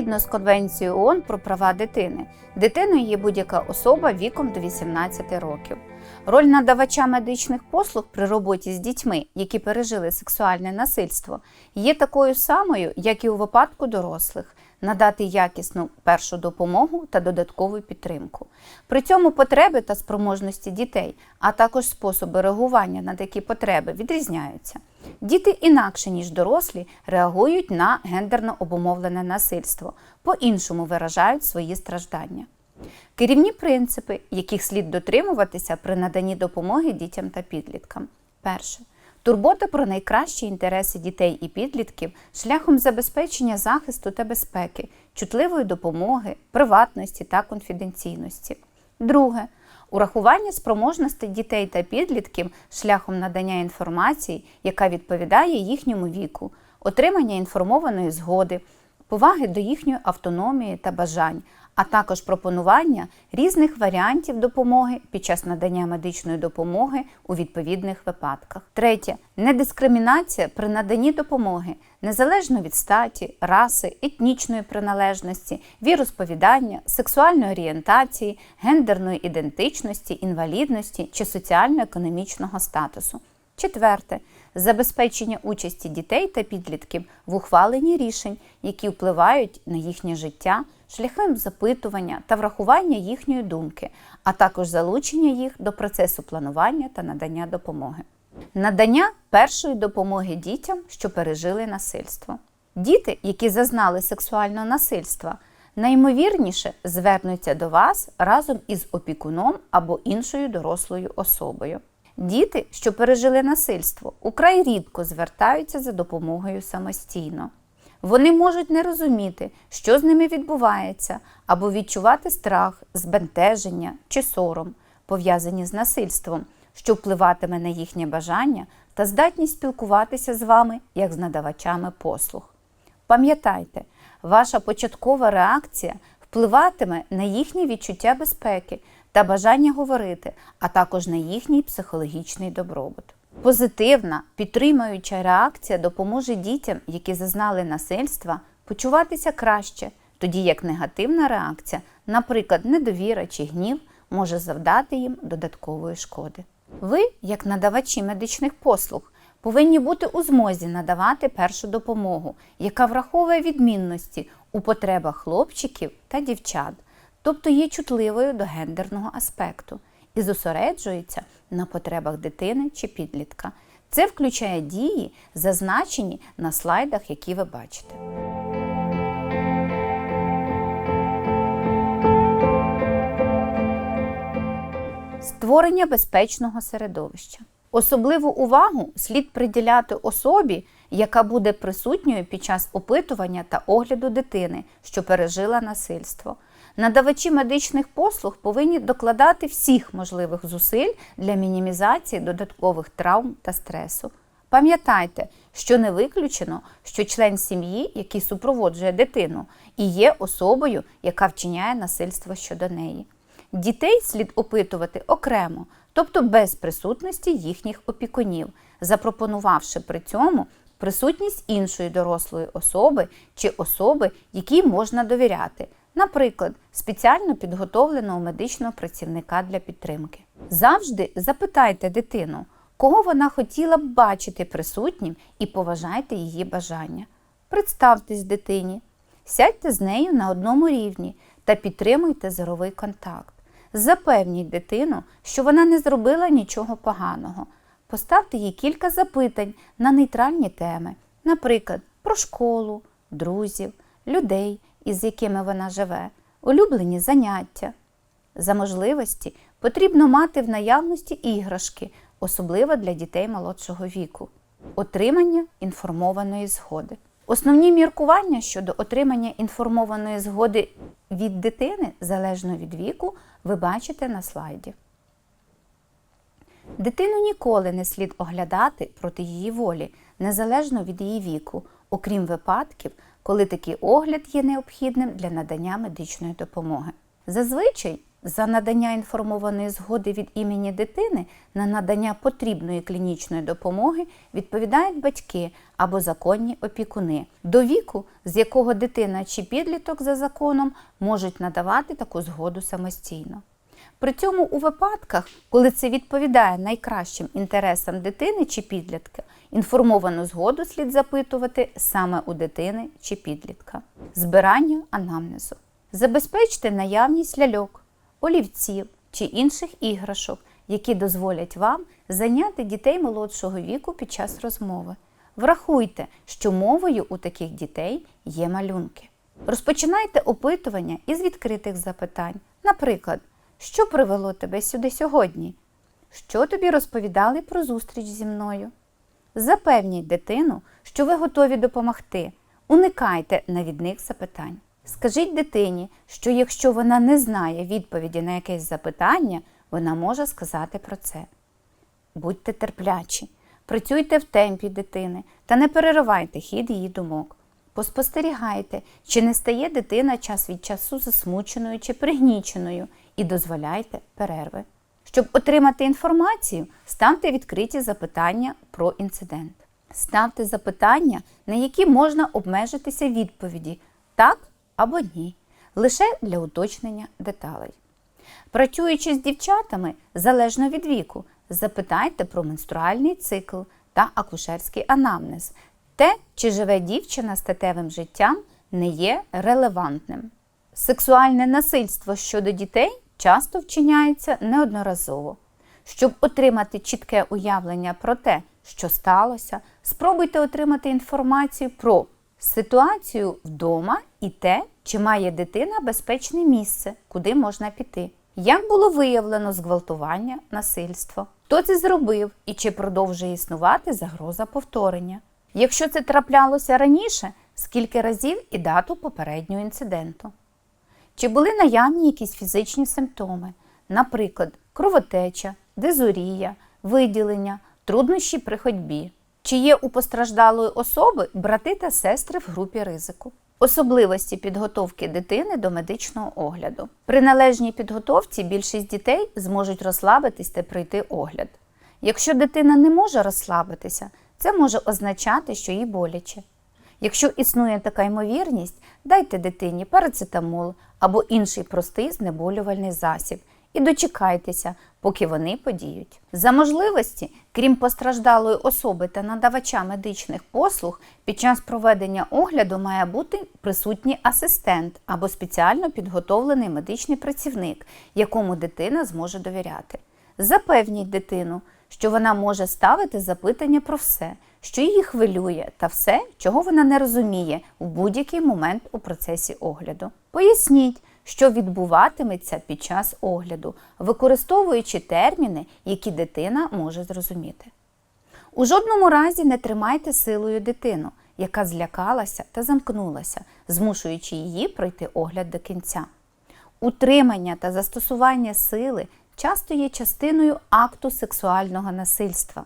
Згідно з Конвенцією ООН про права дитини, дитиною є будь-яка особа віком до 18 років. Роль надавача медичних послуг при роботі з дітьми, які пережили сексуальне насильство, є такою самою, як і у випадку дорослих надати якісну першу допомогу та додаткову підтримку. При цьому потреби та спроможності дітей, а також способи реагування на такі потреби відрізняються. Діти інакше, ніж дорослі, реагують на гендерно обумовлене насильство, по-іншому виражають свої страждання. Керівні принципи, яких слід дотримуватися при наданні допомоги дітям та підліткам. Перше. Турбота про найкращі інтереси дітей і підлітків шляхом забезпечення захисту та безпеки, чутливої допомоги, приватності та конфіденційності. Друге. Урахування спроможностей дітей та підлітків шляхом надання інформації, яка відповідає їхньому віку, отримання інформованої згоди, поваги до їхньої автономії та бажань, а також пропонування різних варіантів допомоги під час надання медичної допомоги у відповідних випадках. Третє недискримінація при наданні допомоги незалежно від статі, раси, етнічної приналежності, віросповідання, сексуальної орієнтації, гендерної ідентичності, інвалідності чи соціально-економічного статусу. Четверте забезпечення участі дітей та підлітків в ухваленні рішень, які впливають на їхнє життя, шляхом запитування та врахування їхньої думки, а також залучення їх до процесу планування та надання допомоги. Надання першої допомоги дітям, що пережили насильство. Діти, які зазнали сексуального насильства, наймовірніше звернуться до вас разом із опікуном або іншою дорослою особою. Діти, що пережили насильство, украй рідко звертаються за допомогою самостійно. Вони можуть не розуміти, що з ними відбувається, або відчувати страх, збентеження чи сором, пов'язані з насильством, що впливатиме на їхнє бажання та здатність спілкуватися з вами як з надавачами послуг. Пам'ятайте, ваша початкова реакція впливатиме на їхнє відчуття безпеки та бажання говорити, а також на їхній психологічний добробут. Позитивна, підтримуюча реакція допоможе дітям, які зазнали насильства, почуватися краще, тоді як негативна реакція, наприклад, недовіра чи гнів, може завдати їм додаткової шкоди. Ви, як надавачі медичних послуг, повинні бути у змозі надавати першу допомогу, яка враховує відмінності у потребах хлопчиків та дівчат, тобто є чутливою до гендерного аспекту і зосереджується на потребах дитини чи підлітка. Це включає дії, зазначені на слайдах, які ви бачите. Створення безпечного середовища. Особливу увагу слід приділяти особі, яка буде присутньою під час опитування та огляду дитини, що пережила насильство. Надавачі медичних послуг повинні докладати всіх можливих зусиль для мінімізації додаткових травм та стресу. Пам'ятайте, що не виключено, що член сім'ї, який супроводжує дитину, і є особою, яка вчиняє насильство щодо неї. Дітей слід опитувати окремо, тобто без присутності їхніх опікунів, запропонувавши при цьому присутність іншої дорослої особи чи особи, якій можна довіряти, наприклад, спеціально підготовленого медичного працівника для підтримки. Завжди запитайте дитину, кого вона хотіла б бачити присутнім і поважайте її бажання. Представтесь дитині, сядьте з нею на одному рівні та підтримуйте зоровий контакт. Запевніть дитину, що вона не зробила нічого поганого. Поставте їй кілька запитань на нейтральні теми, наприклад, про школу, друзів, людей, із якими вона живе, улюблені заняття. За можливості потрібно мати в наявності іграшки, особливо для дітей молодшого віку, отримання інформованої згоди. Основні міркування щодо отримання інформованої згоди від дитини залежно від віку, ви бачите на слайді. Дитину ніколи не слід оглядати проти її волі, незалежно від її віку, окрім випадків, коли такий огляд є необхідним для надання медичної допомоги. Зазвичай За надання інформованої згоди від імені дитини на надання потрібної клінічної допомоги відповідають батьки або законні опікуни до віку, з якого дитина чи підліток за законом можуть надавати таку згоду самостійно. При цьому у випадках, коли це відповідає найкращим інтересам дитини чи підлітка, інформовану згоду слід запитувати саме у дитини чи підлітка. Збирання анамнезу. Забезпечте наявність ляльок, олівців чи інших іграшок, які дозволять вам зайняти дітей молодшого віку під час розмови. Врахуйте, що мовою у таких дітей є малюнки. Розпочинайте опитування із відкритих запитань. Наприклад, що привело тебе сюди сьогодні? Що тобі розповідали про зустріч зі мною? Запевніть дитину, що ви готові допомогти. Уникайте навідних запитань. Скажіть дитині, що якщо вона не знає відповіді на якесь запитання, вона може сказати про це. Будьте терплячі, працюйте в темпі дитини та не переривайте хід її думок. Поспостерігайте, чи не стає дитина час від часу засмученою чи пригніченою, і дозволяйте перерви. Щоб отримати інформацію, ставте відкриті запитання про інцидент. Ставте запитання, на які можна обмежитися відповіді так або ні, лише для уточнення деталей. Працюючи з дівчатами, залежно від віку, запитайте про менструальний цикл та акушерський анамнез. Те, чи живе дівчина статевим життям, не є релевантним. Сексуальне насильство щодо дітей часто вчиняється неодноразово. Щоб отримати чітке уявлення про те, що сталося, спробуйте отримати інформацію про ситуацію вдома і те, чи має дитина безпечне місце, куди можна піти. Як було виявлено зґвалтування, насильство? Хто це зробив і чи продовжує існувати загроза повторення? Якщо це траплялося раніше, скільки разів і дату попереднього інциденту? Чи були наявні якісь фізичні симптоми, наприклад, кровотеча, дизурія, виділення, труднощі при ходьбі? Чи є у постраждалої особи брати та сестри в групі ризику? Особливості підготовки дитини до медичного огляду. При належній підготовці більшість дітей зможуть розслабитись та пройти огляд. Якщо дитина не може розслабитися, це може означати, що їй боляче. Якщо існує така ймовірність, дайте дитині парацетамол або інший простий знеболювальний засіб і дочекайтеся, поки вони подіють. За можливості, крім постраждалої особи та надавача медичних послуг, під час проведення огляду має бути присутній асистент або спеціально підготовлений медичний працівник, якому дитина зможе довіряти. Запевніть дитину, що вона може ставити запитання про все, що її хвилює, та все, чого вона не розуміє в будь-який момент у процесі огляду. Поясніть, що відбуватиметься під час огляду, використовуючи терміни, які дитина може зрозуміти. У жодному разі не тримайте силою дитину, яка злякалася та замкнулася, змушуючи її пройти огляд до кінця. Утримання та застосування сили часто є частиною акту сексуального насильства.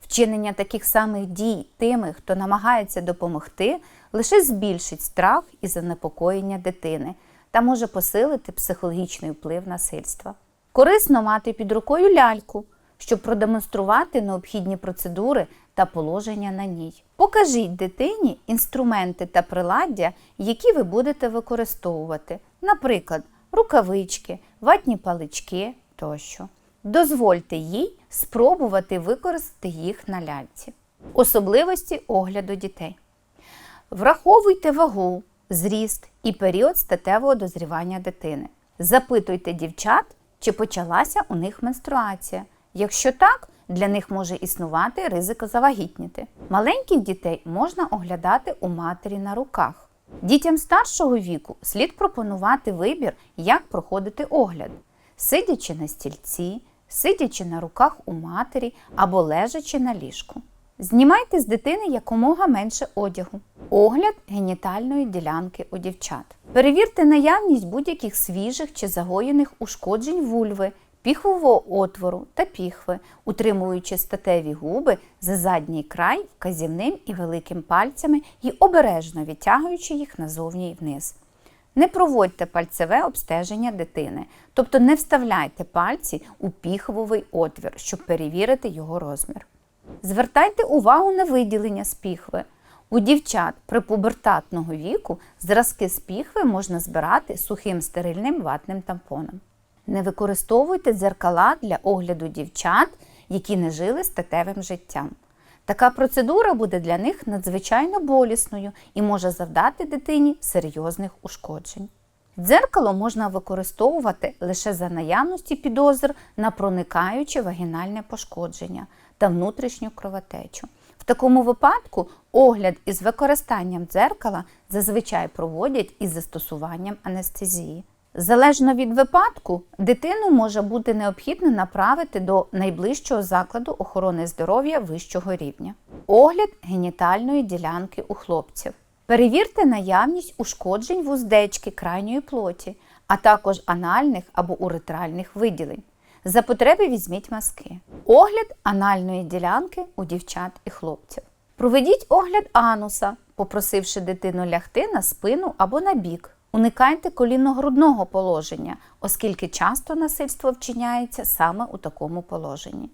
Вчинення таких самих дій тими, хто намагається допомогти, лише збільшить страх і занепокоєння дитини та може посилити психологічний вплив насильства. Корисно мати під рукою ляльку, щоб продемонструвати необхідні процедури та положення на ній. Покажіть дитині інструменти та приладдя, які ви будете використовувати, наприклад, рукавички, ватні палички тощо. Дозвольте їй спробувати використати їх на ляльці. Особливості огляду дітей. Враховуйте вагу, зріст і період статевого дозрівання дитини. Запитуйте дівчат, чи почалася у них менструація. Якщо так, для них може існувати ризик завагітніти. Маленьких дітей можна оглядати у матері на руках. Дітям старшого віку слід пропонувати вибір, як проходити огляд, сидячи на стільці, сидячи на руках у матері або лежачи на ліжку. Знімайте з дитини якомога менше одягу. Огляд генітальної ділянки у дівчат. Перевірте наявність будь-яких свіжих чи загоєних ушкоджень вульви, піхового отвору та піхви, утримуючи статеві губи за задній край вказівним і великим пальцями і обережно відтягуючи їх назовні й вниз. Не проводьте пальцеве обстеження дитини, тобто не вставляйте пальці у піхвовий отвір, щоб перевірити його розмір. Звертайте увагу на виділення з піхви. У дівчат припубертатного віку зразки з піхви можна збирати сухим стерильним ватним тампоном. Не використовуйте дзеркала для огляду дівчат, які не жили статевим життям. Така процедура буде для них надзвичайно болісною і може завдати дитині серйозних ушкоджень. Дзеркало можна використовувати лише за наявності підозр на проникаюче вагінальне пошкодження та внутрішню кровотечу. В такому випадку огляд із використанням дзеркала зазвичай проводять із застосуванням анестезії. Залежно від випадку, дитину може бути необхідно направити до найближчого закладу охорони здоров'я вищого рівня. Огляд генітальної ділянки у хлопців. Перевірте наявність ушкоджень вуздечки крайньої плоті, а також анальних або уретральних виділень. За потреби візьміть маски. Огляд анальної ділянки у дівчат і хлопців. Проведіть огляд ануса, попросивши дитину лягти на спину або на бік. Уникайте колінно-грудного положення, оскільки часто насильство вчиняється саме у такому положенні.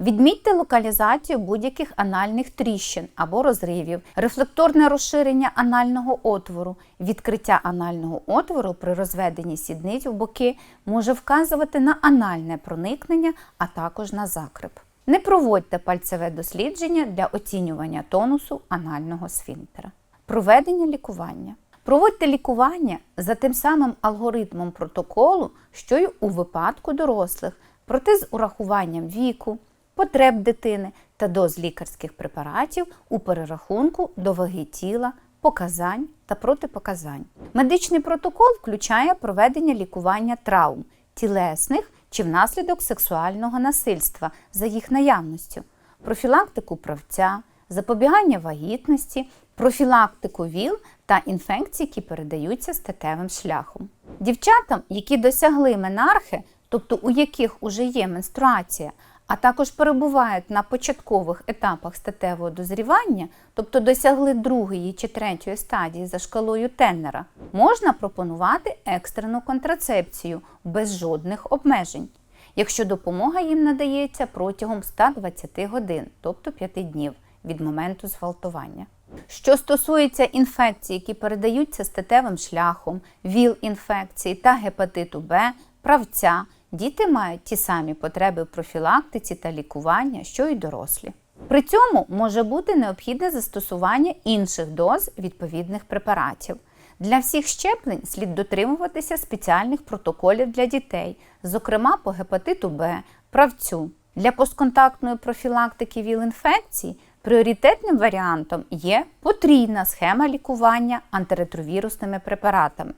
Відмітьте локалізацію будь-яких анальних тріщин або розривів, рефлекторне розширення анального отвору, відкриття анального отвору при розведенні сідниць в боки може вказувати на анальне проникнення, а також на закрип. Не проводьте пальцеве дослідження для оцінювання тонусу анального сфінктера. Проведення лікування. Проводьте лікування за тим самим алгоритмом протоколу, що й у випадку дорослих, проте з урахуванням віку, потреб дитини та доз лікарських препаратів у перерахунку до ваги тіла, показань та протипоказань. Медичний протокол включає проведення лікування травм тілесних чи внаслідок сексуального насильства за їх наявністю, профілактику правця, запобігання вагітності, профілактику ВІЛ та інфекцій, які передаються статевим шляхом. Дівчатам, які досягли менархи, тобто у яких уже є менструація, а також перебувають на початкових етапах статевого дозрівання, тобто досягли другої чи третьої стадії за шкалою Теннера, можна пропонувати екстрену контрацепцію без жодних обмежень, якщо допомога їм надається протягом 120 годин, тобто 5 днів від моменту зґвалтування. Що стосується інфекцій, які передаються статевим шляхом, ВІЛ-інфекції та гепатиту Б, правця, діти мають ті самі потреби в профілактиці та лікування, що й дорослі. При цьому може бути необхідне застосування інших доз відповідних препаратів. Для всіх щеплень слід дотримуватися спеціальних протоколів для дітей, зокрема по гепатиту Б, правцю. Для постконтактної профілактики ВІЛ-інфекцій Пріоритетним варіантом є потрійна схема лікування антиретровірусними препаратами,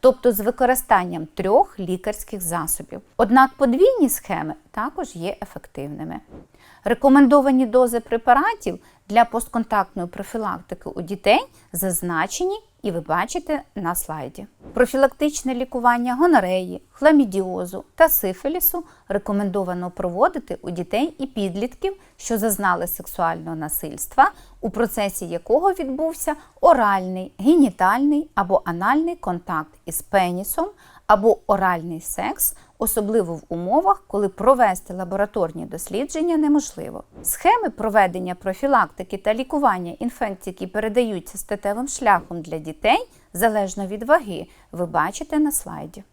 тобто з використанням трьох лікарських засобів. Однак подвійні схеми також є ефективними. Рекомендовані дози препаратів для постконтактної профілактики у дітей зазначені і ви бачите на слайді. Профілактичне лікування гонореї, хламідіозу та сифілісу рекомендовано проводити у дітей і підлітків, що зазнали сексуального насильства, у процесі якого відбувся оральний, генітальний або анальний контакт із пенісом або оральний секс, особливо в умовах, коли провести лабораторні дослідження неможливо. Схеми проведення профілактики та лікування інфекцій, які передаються статевим шляхом для дітей, залежно від ваги, ви бачите на слайді.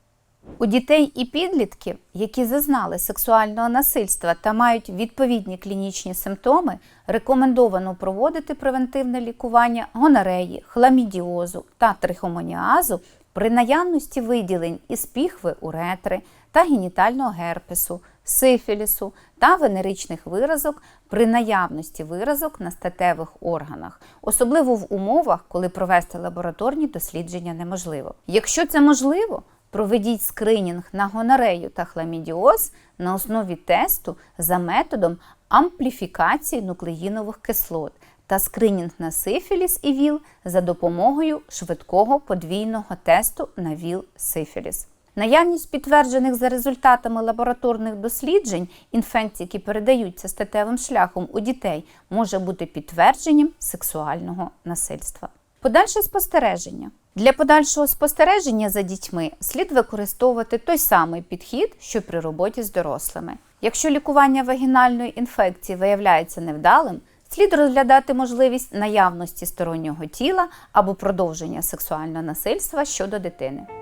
У дітей і підлітків, які зазнали сексуального насильства та мають відповідні клінічні симптоми, рекомендовано проводити превентивне лікування гонореї, хламідіозу та трихомоніазу при наявності виділень із піхви уретри та генітального герпесу, сифілісу та венеричних виразок при наявності виразок на статевих органах, особливо в умовах, коли провести лабораторні дослідження неможливо. Якщо це можливо, проведіть скринінг на гонорею та хламідіоз на основі тесту за методом ампліфікації нуклеїнових кислот та скринінг на сифіліс і ВІЛ за допомогою швидкого подвійного тесту на ВІЛ-сифіліс. Наявність підтверджених за результатами лабораторних досліджень інфекцій, які передаються статевим шляхом у дітей, може бути підтвердженням сексуального насильства. Подальше спостереження. Для подальшого спостереження за дітьми слід використовувати той самий підхід, що при роботі з дорослими. Якщо лікування вагінальної інфекції виявляється невдалим, слід розглядати можливість наявності стороннього тіла або продовження сексуального насильства щодо дитини.